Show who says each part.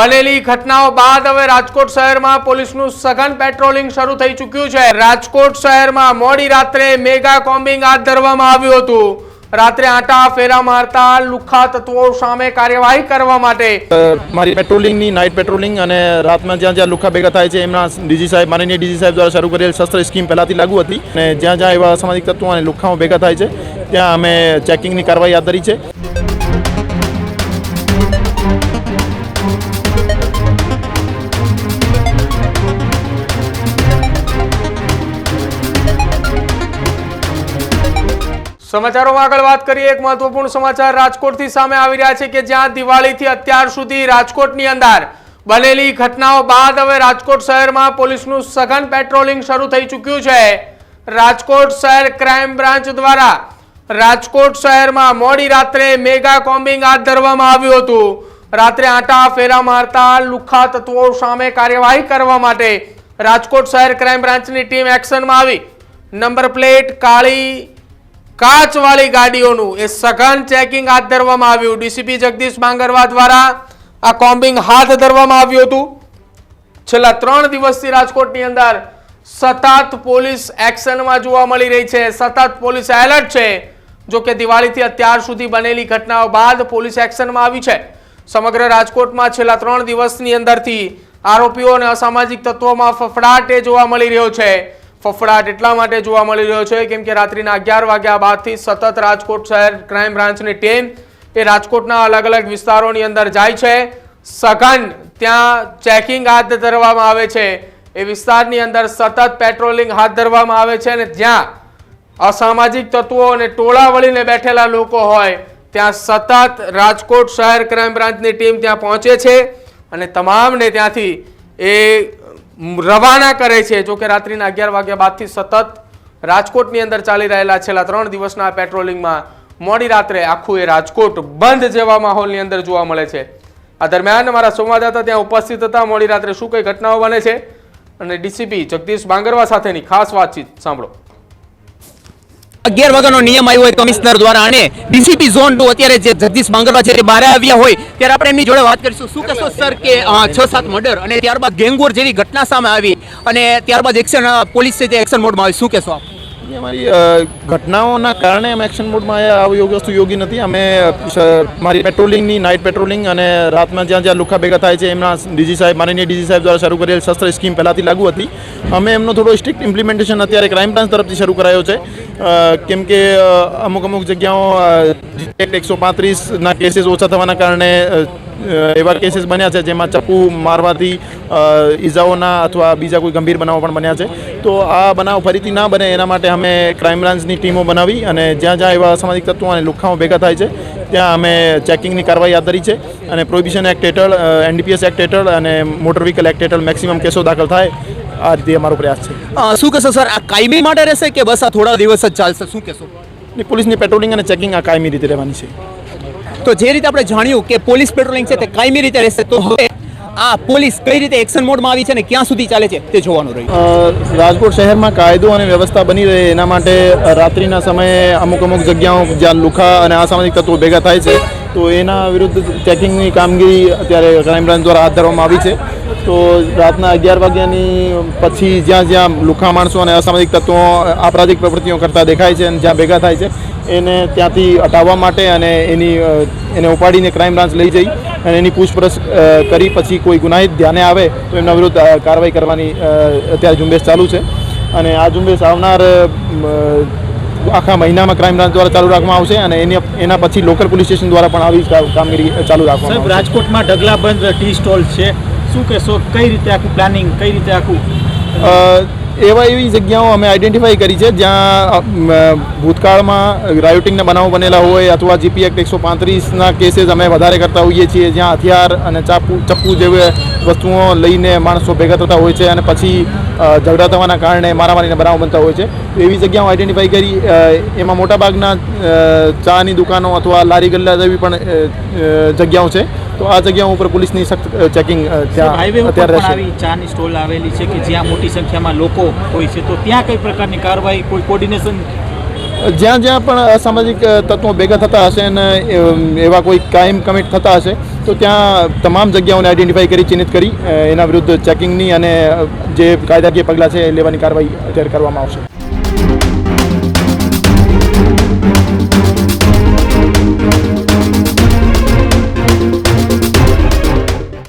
Speaker 1: બનેલી ઘટનાઓ બાદ હવે રાજકોટ શહેરમાં પોલીસનું સઘન પેટ્રોલિંગ શરૂ થઈ ચૂક્યું છે. રાજકોટ શહેરમાં મોડી રાત્રે મેગા કોમ્બિંગ હાથ ધરવામાં આવ્યું હતું. રાત્રે આટા ફેરા મારતા લુખ્ખા તત્વો સામે કાર્યવાહી કરવા માટે
Speaker 2: મારી પેટ્રોલિંગની નાઇટ પેટ્રોલિંગ અને રાતમાં જ્યાં જ્યાં લુખા ભેગા થાય છે, એમના ડીજી સાહેબ, માનનીય ડીજી સાહેબ દ્વારા શરૂ કરેલ શસ્ત્ર સ્કીમ પહેલાંથી લાગુ હતી અને જ્યાં જ્યાં એવા સામાજિક તત્વો અને લુખાઓ ભેગા થાય છે, ત્યાં અમે ચેકિંગની કાર્યવાહી હાથ ધરી છે.
Speaker 1: સમાચારોમાં આગળ વાત કરીએ, એક મહત્વપૂર્ણ સમાચાર રાજકોટથી સામે આવી રહ્યા છે કે જ્યાં દિવાળીથી અત્યાર સુધી રાજકોટની અંદર બનેલી ઘટનાઓ બાદ હવે રાજકોટ શહેરમાં પોલીસનું સઘન પેટ્રોલિંગ શરૂ થઈ ચૂક્યું છે. રાજકોટ શહેર ક્રાઇમ બ્રાન્ચ દ્વારા રાજકોટ શહેરમાં મોડી રાત્રે મેગા કોમ્બિંગ હાથ ધરવામાં આવ્યું હતું. રાત્રે આટા ફેરા મારતા લુખ્ખા તત્વો સામે કાર્યવાહી કરવા માટે રાજકોટ શહેર ક્રાઇમ બ્રાન્ચની ટીમ એક્શનમાં આવી. નંબર પ્લેટ કાળી કાચવાળી ગાડીઓનું એ સઘન ચેકિંગ હાથ ધરવામાં આવ્યું. ડીસીપી જગદીશ માંગરવા દ્વારા આ કોમ્બિંગ હાથ ધરવામાં આવ્યું હતું. છેલ્લા ત્રણ દિવસથી રાજકોટની અંદર સતત પોલીસ એક્શનમાં જોવા મળી રહી છે. સતત પોલીસ એલર્ટ છે. જો કે દિવાળીથી અત્યાર સુધી બનેલી ઘટનાઓ બાદ પોલીસ એક્શનમાં આવી છે. સમગ્ર રાજકોટમાં છેલ્લા ત્રણ દિવસની અંદરથી આરોપીઓ અને અસામાજિક તત્વોમાં ફફડાટ જોવા મળી રહ્યો છે. ફફડાટ એટલા માટે જોવા મળી રહ્યો છે, કેમ કે રાત્રિના અગિયાર વાગ્યા બાદથી સતત રાજકોટ શહેર ક્રાઇમ બ્રાન્ચની ટીમ એ રાજકોટના અલગ અલગ વિસ્તારોની અંદર જાય છે. સઘન ત્યાં ચેકિંગ હાથ ધરવામાં આવે છે. એ વિસ્તારની અંદર સતત પેટ્રોલિંગ હાથ ધરવામાં આવે છે અને જ્યાં અસામાજિક તત્વો અને ટોળા વળીને બેઠેલા લોકો હોય, ત્યાં સતત રાજકોટ શહેર ક્રાઇમ બ્રાન્ચની ટીમ ત્યાં પહોંચે છે અને તમામને ત્યાંથી એ રવાના કરે છે. જોકે રાત્રિના અગિયાર વાગ્યા બાદથી સતત રાજકોટની અંદર ચાલી રહેલા છેલ્લા ત્રણ દિવસના પેટ્રોલિંગમાં મોડી રાત્રે આખું એ રાજકોટ બંધ જેવા માહોલની અંદર જોવા મળે છે. આ દરમિયાન અમારા સંવાદદાતા ત્યાં ઉપસ્થિત હતા. મોડી રાત્રે શું કઈ ઘટનાઓ બને છે? અને ડીસીપી જગદીશ બાંગરવા સાથેની ખાસ વાતચીત સાંભળો.
Speaker 3: અગિયાર વાગ્યાનો નિયમ આવ્યો હોય કમિશનર દ્વારા અને ડીસીપી ઝોન ટુ અત્યારે જે જગદીશ માંગરવા છે તે બહાર આવ્યા હોય, ત્યારે આપણે એમની જોડે વાત કરીશું. શું કહેશો સર કે છ સાત મર્ડર અને ત્યારબાદ ગેંગવોર જેવી ઘટના સામે આવી અને ત્યારબાદ એક્શન પોલીસ તે એક્શન મોડમાં આવી, શું કહેશો આપ?
Speaker 2: એ અમારી ઘટનાઓના કારણે અમે એક્શન મોડમાં આવ્યા આવી યોગ્ય વસ્તુ યોગી નથી. અમે મારી પેટ્રોલિંગની, નાઇટ પેટ્રોલિંગ અને રાતમાં જ્યાં જ્યાં લુખા ભેગા થાય છે, એમના ડીજી સાહેબ, માનનીય ડીજી સાહેબ દ્વારા શરૂ કરેલ શસ્ત્ર સ્કીમ પહેલાંથી લાગુ હતી. અમે એમનો થોડો સ્ટ્રિક્ટ ઇમ્પ્લિમેન્ટેશન અત્યારે ક્રાઇમ બ્રાન્ચ તરફથી શરૂ કરાયો છે. કેમ કે અમુક અમુક જગ્યાઓ એકસો પાંત્રીસના કેસીસ ઓછા થવાના કારણે એવા કેસીસ બન્યા છે જેમાં ચપ્પુ મારવાથી ઈજાઓના અથવા બીજા કોઈ ગંભીર બનાવો પણ બન્યા છે. તો આ બનાવ ફરીથી ના બને એના માટે અમે ક્રાઇમ બ્રાન્ચની ટીમો બનાવી અને જ્યાં જ્યાં એવા સામાજિક તત્વો અને લુખાઓ ભેગા થાય છે ત્યાં અમે ચેકિંગની કાર્યવાહી હાથ ધરી છે અને પ્રોહિબિશન એક્ટ હેઠળ એનડીપીએસ એક્ટ હેઠળ અને મોટર વ્હીકલ એક્ટ હેઠળ મેક્સિમમ કેસો દાખલ થાય. આ રીતે અમારો પ્રયાસ છે.
Speaker 3: શું કહેશો સર આ કાયમી માટે રહેશે કે બસ આ થોડા દિવસ જ ચાલશે? શું કહેશો?
Speaker 2: પોલીસની પેટ્રોલિંગ અને ચેકિંગ આ કાયમી રીતે રહેવાની છે.
Speaker 3: તો જે રીતે આપણે જાણ્યું કે પોલીસ પેટ્રોલિંગ છે તે કાયમી રીતે રહેશે, તો હવે આ પોલીસ કઈ રીતે એક્શન મોડમાં આવી છે અને ક્યાં સુધી ચાલે છે તે જોવાનું રહ્યું.
Speaker 2: રાજકોટ શહેરમાં કાયદો અને વ્યવસ્થા બની રહે એના માટે રાત્રિના સમયે અમુક અમુક જગ્યાઓ જ્યાં લુખા અને અસામાજિક તત્વો ભેગા થાય છે, તો એના વિરુદ્ધ ચેકિંગની કામગીરી અત્યારે ક્રાઇમ બ્રાન્ચ દ્વારા હાથ ધરવામાં આવી છે. તો રાતના અગિયાર વાગ્યાની પછી જ્યાં જ્યાં લુખા માણસો અને અસામાજિક તત્વો આપરાધિક પ્રવૃત્તિઓ કરતા દેખાય છે અને જ્યાં ભેગા થાય છે એને ત્યાંથી હટાવવા માટે અને એની એને ઉપાડીને ક્રાઇમ બ્રાન્ચ લઈ જઈ અને એની પૂછપરછ કરી પછી કોઈ ગુનાહિત ધ્યાને આવે તો એમના વિરુદ્ધ કાર્યવાહી કરવાની અત્યારે ઝુંબેશ ચાલુ છે. અને આ ઝુંબેશ આવનાર આખા મહિનામાં ક્રાઇમ બ્રાન્ચ દ્વારા ચાલુ રાખવામાં આવશે અને એની એના પછી લોકલ પોલીસ સ્ટેશન દ્વારા પણ આવી કામગીરી ચાલુ રાખવામાં
Speaker 4: રાજકોટમાં ઢગલાબંધ ટી સ્ટોલ છે. શું કહેશો? કઈ રીતે આખું પ્લાનિંગ કઈ રીતે આખું?
Speaker 2: એવા એવી જગ્યાઓ અમે આઈડેન્ટિફાઈ કરી છે જ્યાં ભૂતકાળમાં રાયોટિંગના બનાવો બનેલા હોય અથવા જીપી એક્ટ એકસો પાંત્રીસના કેસીસ અમે વધારે કરતા હોઈએ છીએ, જ્યાં હથિયાર અને ચાપુ, ચપ્પુ જેવી વસ્તુઓ લઈને માણસો ભેગા થતા હોય છે અને પછી ઝઘડા થવાના કારણે મારામારીના બનાવો બનતા હોય છે. એવી જગ્યાઓ આઈડેન્ટિફાઈ કરી એમાં મોટાભાગના ચાની દુકાનો અથવા લારી ગલ્લા જેવી પણ જગ્યાઓ છે. તો આ જગ્યા ઉપર પોલીસની સખત ચેકિંગ ત્યાં અત્યારે
Speaker 4: આવી ચાની સ્ટોલ આવેલી છે કે જ્યાં મોટી સંખ્યામાં લોકો હોય છે. તો ત્યાં કઈ પ્રકારની કાર્યવાહી કોઈ કોર્ડિનેશન
Speaker 2: જ્યાં જ્યાં પણ અસામાજિક તત્વો ભેગા થતા હશે અને એવા કોઈ કાયમ કમિટ થતા હશે તો ત્યાં તમામ જગ્યાઓને આઈડેન્ટિફાઈ કરી ચિહ્નિત કરી એના વિરુદ્ધ ચેકિંગની અને જે કાયદાકીય પગલાં છે એ લેવાની કાર્યવાહી અત્યારે કરવામાં આવશે. thank